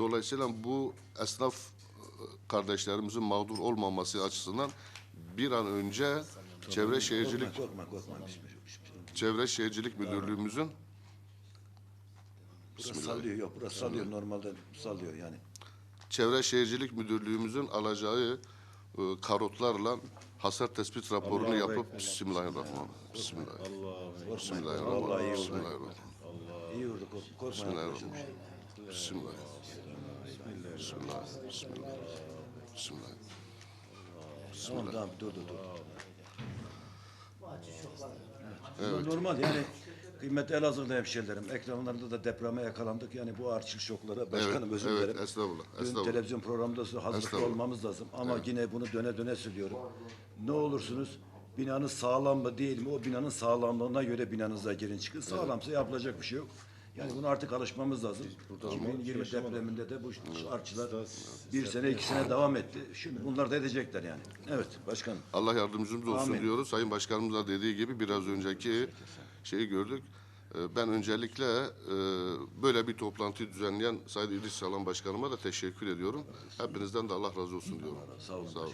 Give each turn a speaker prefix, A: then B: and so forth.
A: Dolayısıyla bu esnaf e, kardeşlerimizin mağdur olmaması açısından bir an önce Çevre Şehircilik
B: Korkma korkma. Hiçbir şey şey.
A: Çevre Şehircilik Müdürlüğümüzün
B: Burası sallıyor yok. Burası sallıyor. Normalde sallıyor yani.
A: Çevre Şehircilik Müdürlüğümüzün alacağı e, karotlarla hasar tespit raporunu yapıp Bismillahirrahmanirrahim. Bismillahirrahmanirrahim. Bismillahirrahmanirrahim.
B: Oldu.
A: Bismillahirrahmanirrahim.
B: İyi oldu korkma.
A: Bismillahirrahmanirrahim. Bismillah. Bismillah. Bismillah. Bismillah.
B: Tamam tamam dur dur dur. Evet. Normal yani kıymetli Elazığlı hemşehrilerim. Ekranlarında da depreme yakalandık. Yani bu arçıl şoklara başkanım
A: Evet,
B: özür
A: evet,
B: dilerim.
A: estağfurullah,
B: Dün
A: estağfurullah.
B: televizyon programında size hazırlıklı
A: Estağfurullah.
B: olmamız lazım. Ama yine bunu döne döne söylüyorum. Ne olursunuz binanız sağlam mı değil mi? O binanın sağlamlığına göre binanıza girin çıkın. Sağlamsa yapılacak bir şey yok. Yani bunu artık alışmamız lazım. 2020 depreminde de bu artçılar bir sene iki sene devam etti. Şimdi bunlar da edecekler yani. Evet başkanım.
A: Allah yardımcımız olsun
B: Amin.
A: diyoruz. Sayın Başkanımız da dediği gibi biraz önceki şeyi gördük. Ee, Ben öncelikle e, böyle bir toplantı düzenleyen Sayın İdris Salan Başkanıma da teşekkür ediyorum. Hepinizden de Allah razı olsun diyorum.
B: Sağ olun.
A: Sağ olun.